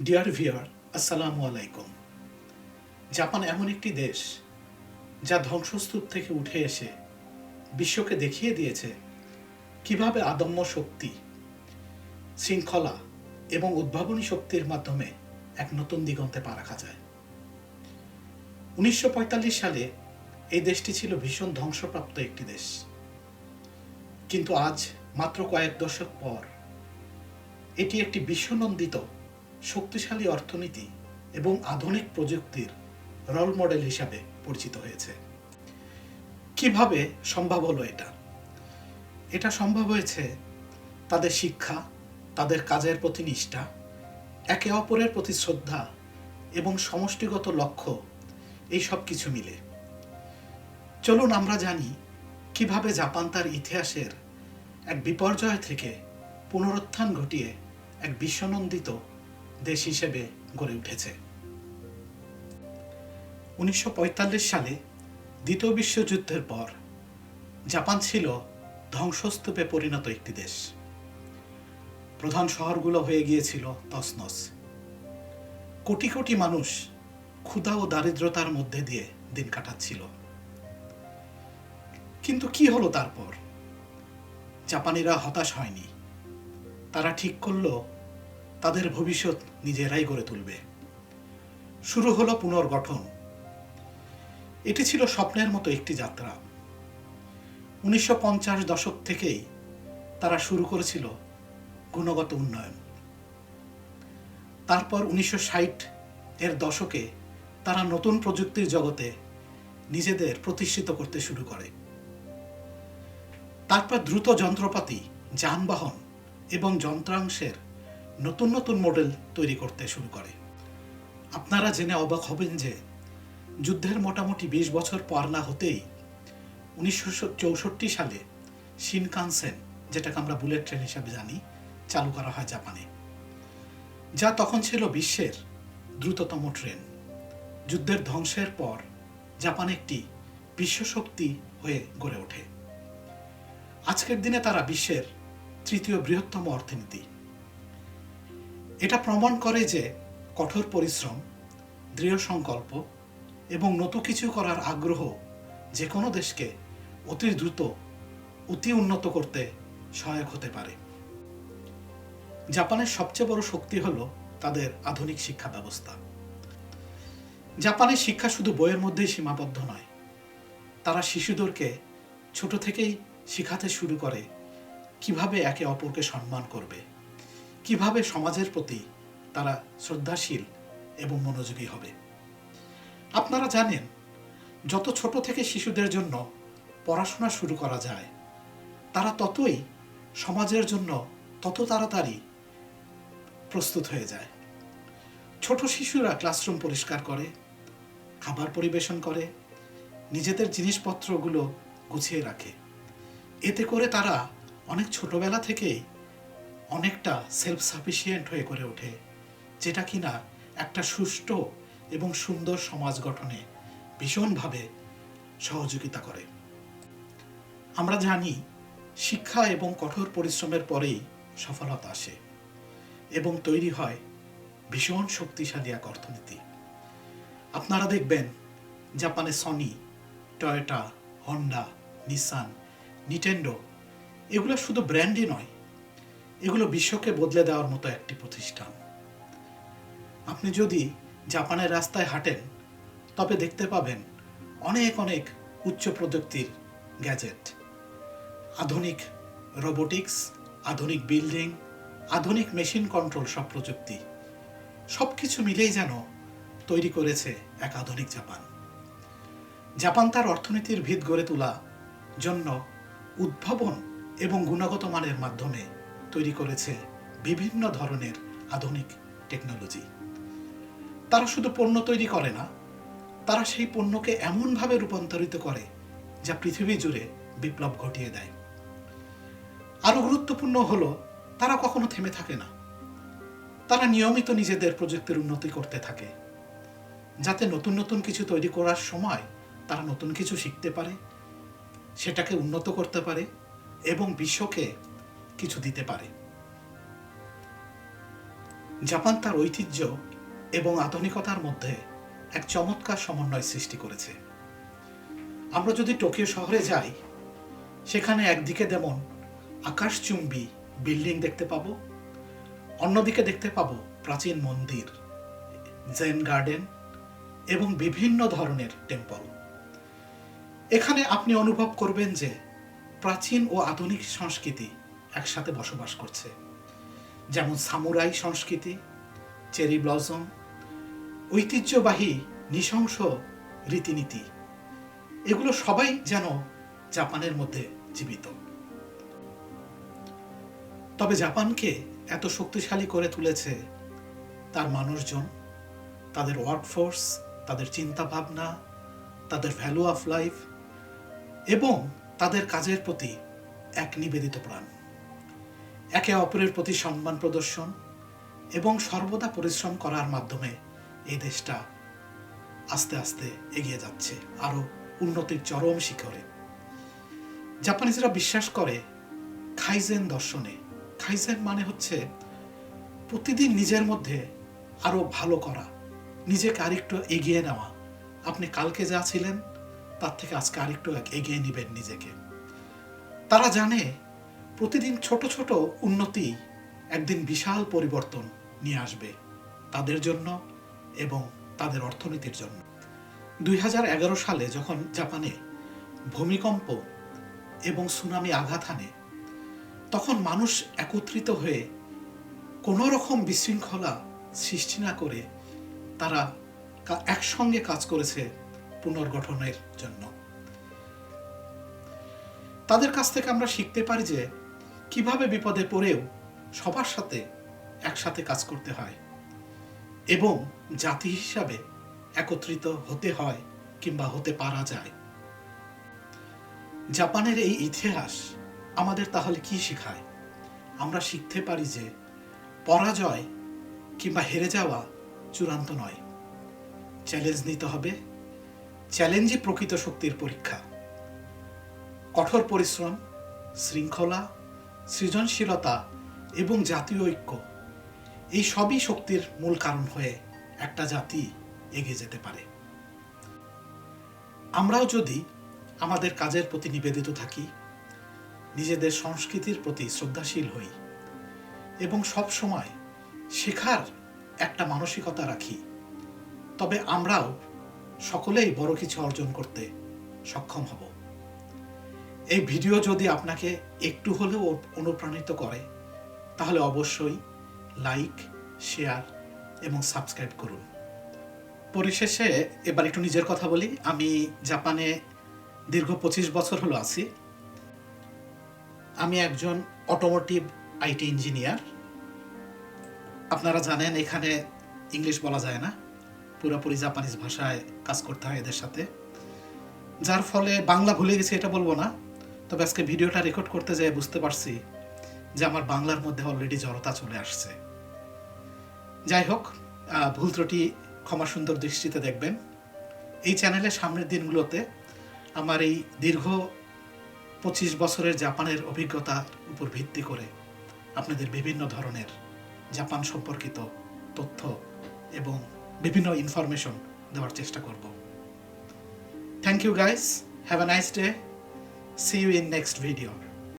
Deer ভিয়ার আসসালামু আলাইকুম Japan এমন একটি দেশ যা ধ্বংসস্তূপ থেকে উঠে এসে বিশ্বকে দেখিয়ে দিয়েছে কীভাবে আদম্য শক্তি, শৃঙ্খলা এবং উদ্ভাবনী শক্তির মাধ্যমে এক নতুন দিগন্তে পা রাখা যায়। উনিশশো পঁয়তাল্লিশ সালে এই দেশটি ছিল ভীষণ ধ্বংসপ্রাপ্ত একটি দেশ। কিন্তু আজ মাত্র কয়েক দশক পর এটি একটি বিশ্বনন্দিত শক্তিশালী অর্থনীতি এবং আধুনিক প্রযুক্তির রোল মডেল হিসাবে পরিচিত হয়েছে। কীভাবে সম্ভব হলো এটা? এটা সম্ভব হয়েছে তাদের শিক্ষা, তাদের কাজের প্রতি নিষ্ঠা, একে অপরের প্রতি শ্রদ্ধা এবং সমষ্টিগত লক্ষ্য, এই সব কিছু মিলে। চলুন আমরা জানি কীভাবে জাপান তার ইতিহাসের এক বিপর্যয় থেকে পুনরুত্থান ঘটিয়ে এক বিশ্বনন্দিত দেশ হিসেবে গড়ে উঠেছে। উনিশশো পঁয়তাল্লিশ সালে দ্বিতীয় বিশ্বযুদ্ধের পর জাপান ছিল ধ্বংসস্তূপে পরিণত একটি দেশ। প্রধান শহরগুলো হয়ে গিয়েছিল তসনস কোটি কোটি মানুষ ক্ষুধা ও দারিদ্রতার মধ্যে দিয়ে দিন কাটাচ্ছিল। কিন্তু কি হলো তারপর? জাপানিরা হতাশ হয়নি। তারা ঠিক করল তাদের ভবিষ্যৎ নিজেরাই গড়ে তুলবে। শুরু হলো পুনর্গঠন। এটি ছিল স্বপ্নের মতো একটি যাত্রা। উনিশশো পঞ্চাশ দশক থেকেই তারা শুরু করেছিল গুণগত উন্নয়ন। তারপর উনিশশো ষাট এর দশকে তারা নতুন প্রযুক্তির জগতে নিজেদের প্রতিষ্ঠিত করতে শুরু করে। তারপর দ্রুত যন্ত্রপাতি, যানবাহন এবং যন্ত্রাংশের নতুন নতুন মডেল তৈরি করতে শুরু করে। আপনারা জেনে অবাক হবেন যে যুদ্ধের মোটামুটি বিশ বছর পর না হতেই উনিশশো চৌষট্টি সালে শিনকানসেন, যেটাকে আমরা বুলেট ট্রেন হিসাবে জানি, চালু করা হয় জাপানে। যা তখন ছিল বিশ্বের দ্রুততম ট্রেন। যুদ্ধের ধ্বংসের পর জাপান একটি বিশ্বশক্তি হয়ে গড়ে ওঠে। আজকের দিনে তারা বিশ্বের তৃতীয় বৃহত্তম অর্থনীতি। এটা প্রমাণ করে যে কঠোর পরিশ্রম, দৃঢ় সংকল্প এবং নতুন কিছু করার আগ্রহ যে কোনো দেশকে অতি দ্রুত, অতি উন্নত করতে সহায়ক হতে পারে। জাপানের সবচেয়ে বড় শক্তি হলো তাদের আধুনিক শিক্ষা ব্যবস্থা। জাপানের শিক্ষা শুধু বইয়ের মধ্যেই সীমাবদ্ধ নয়, তারা শিশুদেরকে ছোট থেকেই শিখাতে শুরু করে কীভাবে একে অপরকে সম্মান করবে। কীভাবে সমাজের প্রতি তারা শ্রদ্ধাশীল এবং মনোযোগী হবে? আপনারা জানেন, যত ছোট থেকে শিশুদের জন্য পড়াশোনা শুরু করা যায়, তারা ততই সমাজের জন্য তত তাড়াতাড়ি প্রস্তুত হয়ে যায়। ছোট শিশুরা ক্লাসরুম পরিষ্কার করে, খাবার পরিবেশন করে, নিজেদের জিনিসপত্রগুলো গুছিয়ে রাখে। এতে করে তারা অনেক ছোটবেলা থেকেই অনেকটা সেলফ সাফিসিয়েন্ট হয়ে করে ওঠে, যেটা কিনা একটা সুষ্ঠু এবং সুন্দর সমাজ গঠনে ভীষণভাবে সহযোগিতা করে। আমরা জানি শিক্ষা এবং কঠোর পরিশ্রমের পরেই সফলতা আসে এবং তৈরি হয় ভীষণ শক্তিশালী এক অর্থনীতি। আপনারা দেখবেন জাপানে Sony Toyota Honda Nissan Nintendo এগুলো শুধু ব্র্যান্ডই নয় এগুলো বিশ্বকে বদলে দেওয়ার মতো একটি প্রতিষ্ঠান। আপনি যদি জাপানের রাস্তায় হাঁটেন, তবে দেখতে পাবেন অনেক অনেক উচ্চ প্রযুক্তির গ্যাজেট। আধুনিক রোবোটিক্স, আধুনিক বিল্ডিং, আধুনিক মেশিন কন্ট্রোল সব প্রযুক্তি সব কিছু মিলেই যেন তৈরি করেছে এক আধুনিক জাপান। জাপান তার অর্থনীতির ভিত গড়ে তোলা জন্য উদ্ভাবন এবং গুণগত মানের মাধ্যমে তৈরি করেছে বিভিন্ন ধরনের আধুনিক টেকনোলজি তারা শুধু পণ্য তৈরি করে না, তারা সেই পণ্যকে এমনভাবে রূপান্তরিত করে যা পৃথিবী জুড়ে বিপ্লব ঘটিয়ে দেয়। আরও গুরুত্বপূর্ণ হলো, তারা কখনো থেমে থাকে না। তারা নিয়মিত নিজেদের প্রযুক্তির উন্নতি করতে থাকে, যাতে নতুন নতুন কিছু তৈরি করার সময় তারা নতুন কিছু শিখতে পারে, সেটাকে উন্নত করতে পারে এবং বিশ্বকে কিছু দিতে পারে। জাপান তার ঐতিহ্য এবং আধুনিকতার মধ্যে এক চমৎকার সমন্বয় সৃষ্টি করেছে। আমরা যদি টোকিও শহরে যাই, সেখানে একদিকে যেমন আকাশচুম্বী বিল্ডিং দেখতে পাবো, অন্যদিকে দেখতে পাবো প্রাচীন মন্দির জেন গার্ডেন এবং বিভিন্ন ধরনের টেম্পল এখানে আপনি অনুভব করবেন যে প্রাচীন ও আধুনিক সংস্কৃতি একসাথে বসবাস করছে। যেমন সামুরাই সংস্কৃতি, চেরি ব্লসম, ঐতিহ্যবাহী নৃশংস রীতিনীতি, এগুলো সবাই যেন জাপানের মধ্যে জীবিত। তবে জাপানকে এত শক্তিশালী করে তুলেছে তার মানুষজন, তাদের ওয়ার্কফোর্স, তাদের চিন্তা ভাবনা তাদের ভ্যালু অফ লাইফ এবং তাদের কাজের প্রতি এক নিবেদিত প্রাণ। একে অপরের প্রতি সম্মান প্রদর্শন এবং সর্বদা পরিশ্রম করার মাধ্যমে এই দেশটা আস্তে আস্তে এগিয়ে যাচ্ছে, আরও উন্নতির চরম শিখরে। জাপানিজরা বিশ্বাস করে খাইজেন দর্শনে। খাইজেন মানে হচ্ছে প্রতিদিন নিজের মধ্যে আরও ভালো করা, নিজেকে আরেকটু এগিয়ে নেওয়া। আপনি কালকে যা ছিলেন, তার থেকে আজকে আরেকটু এগিয়ে নেবেন নিজেকে। তারা জানে প্রতিদিন ছোট ছোট উন্নতি একদিন বিশাল পরিবর্তন নিয়ে আসবে তাদের জন্য এবং তাদের অর্থনীতির জন্য। দুই হাজার এগারো সালে যখন জাপানে ভূমিকম্প এবং সুনামি আঘাত হানে, তখন মানুষ একত্রিত হয়ে কোনো রকম বিশৃঙ্খলা সৃষ্টি না করে তারা একসঙ্গে কাজ করেছে পুনর্গঠনের জন্য। তাদের কাছ থেকে আমরা শিখতে পারি যে কীভাবে বিপদে পড়েও সবার সাথে একসাথে কাজ করতে হয় এবং জাতি হিসাবে একত্রিত হতে হয় কিংবা হতে পারা যায়। জাপানের এই ইতিহাস আমাদের তাহলে কি শেখায়? আমরা শিখতে পারি যে পরাজয় কিংবা হেরে যাওয়া চূড়ান্ত নয়। চ্যালেঞ্জ নিতে হবে, চ্যালেঞ্জই প্রকৃত শক্তির পরীক্ষা। কঠোর পরিশ্রম, শৃঙ্খলা সৃজনশীলতা এবং জাতীয় ঐক্য। এই সবই শক্তির মূল কারণ হয়ে একটা জাতি এগিয়ে যেতে পারে। আমরাও যদি আমাদের কাজের প্রতি নিবেদিত থাকি, নিজেদের সংস্কৃতির প্রতি শ্রদ্ধাশীল হই এবং সব সময় শেখার একটা মানসিকতা রাখি, তবে আমরাও সকলেই বড় কিছু অর্জন করতে সক্ষম হব। এই ভিডিও যদি আপনাকে একটু হলেও অনুপ্রাণিত করে, তাহলে অবশ্যই লাইক, শেয়ার এবং সাবস্ক্রাইব করুন। পরিশেষে এবার একটু নিজের কথা বলি। আমি জাপানে দীর্ঘ পঁচিশ বছর হলো আছি। আমি একজন অটোমোটিভ আইটি ইঞ্জিনিয়ার আপনারা জানেন, এখানে ইংলিশ বলা যায় না। পুরোপুরি জাপানিজ ভাষায় কাজ করতে হয় এদের সাথে। যার ফলে বাংলা ভুলে গেছি, এটা বলব না। তবে আজকে ভিডিওটা রেকর্ড করতে যেয়ে বুঝতে পারছি যে আমার বাংলার মধ্যে অলরেডি জড়তা চলে আসছে। যাই হোক ভুল ত্রুটি, ক্ষমা সুন্দর দৃষ্টিতে দেখবেন। এই চ্যানেলের সামনের দিনগুলোতে আমার এই দীর্ঘ পঁচিশ বছরের জাপানের অভিজ্ঞতার উপর ভিত্তি করে আপনাদের বিভিন্ন ধরনের জাপান সম্পর্কিত তথ্য এবং বিভিন্ন ইনফরমেশন দেওয়ার চেষ্টা করব। Thank you guys have a nice day see you in next video